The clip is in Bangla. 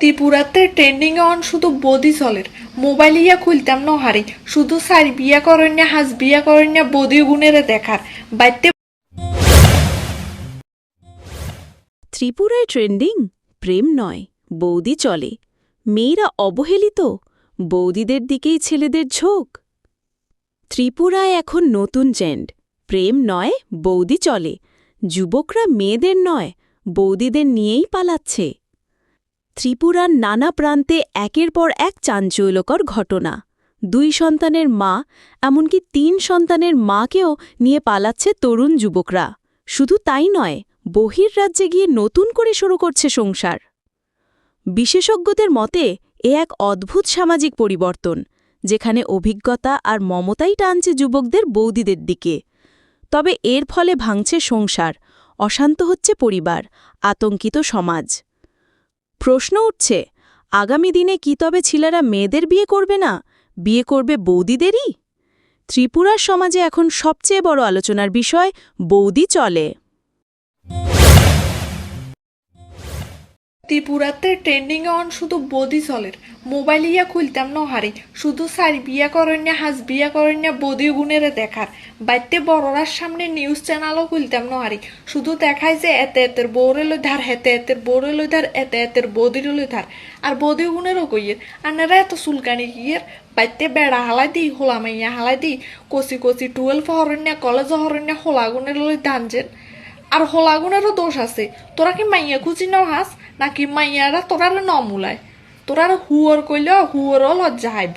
ত্রিপুরাতে ট্রেন্ডিং অন শুধু বদি চলের। মোবাইল ইয়া খুলতাম নহারি শুধু সারি বিয়া করেন না হাজ বিয়া করেন না বদি গুণেরে দেখার। বাইতে ত্রিপুরায় ট্রেন্ডিং প্রেম নয়, বৌদি চলে। মেয়েরা অবহেলিত, বৌদিদের দিকেই ছেলেদের ঝোঁক। ত্রিপুরায় এখন নতুন ট্রেন্ড প্রেম নয়, বৌদি চলে। যুবকরা মেয়েদের নয়, বৌদিদের নিয়েই পালাচ্ছে। ত্রিপুরার নানা প্রান্তে একের পর এক চাঞ্চল্যকর ঘটনা। দুই সন্তানের মা, এমনকি তিন সন্তানের মাকেও নিয়ে পালাচ্ছে তরুণ যুবকরা। শুধু তাই নয়, বহির রাজ্যে গিয়ে নতুন করে শুরু করছে সংসার। বিশেষজ্ঞদের মতে, এ এক অদ্ভুত সামাজিক পরিবর্তন, যেখানে অভিজ্ঞতা আর মমতাই টানছে যুবকদের বৌদিদের দিকে। তবে এর ফলে ভাঙছে সংসার, অশান্ত হচ্ছে পরিবার, আতঙ্কিত সমাজ। প্রশ্ন উঠছে, আগামী দিনে কি তবে ছেলেরা মেয়েদের বিয়ে করবে না? বিয়ে করবে বৌদিদেরই? ত্রিপুরার সমাজে এখন সবচেয়ে বড় আলোচনার বিষয় বৌদি চলে। ত্রিপুরাতে ট্রেন্ডিং অন শুধু বদি চলের। মোবাইল ইয়া খুলতাম নহারি শুধু সারি বিয়া করেন না বিয়া করেন না, বদি গুণেরে দেখার। বাইতে বড়রার সামনে নিউজ চ্যানেলও খুলতাম নহারি শুধু দেখায় যে এতে এতের বৌরে লই ধার, হেতে এতের বৌরে লই ধার, এতে এতের বদির লই ধার। আর বদি গুণেরও কইয়ের আনারা এত চুলকানি কিয়ের বাইতে বেড়া হালাই দি, হোলা মাইয়া হালাই দি, কচি কচি টুয়েলভ হরেন না কলেজ হরেন না, হোলা গুণের লই দানজেন আর হলাগুনেরও দোষ আছে। তোরা কি মাইয়া খুঁজি হাস, নাকি মাইয়ারা তোরারে নমুলায় তোরা হুয়র কইলে হুয়রও লজ্জা হাইব।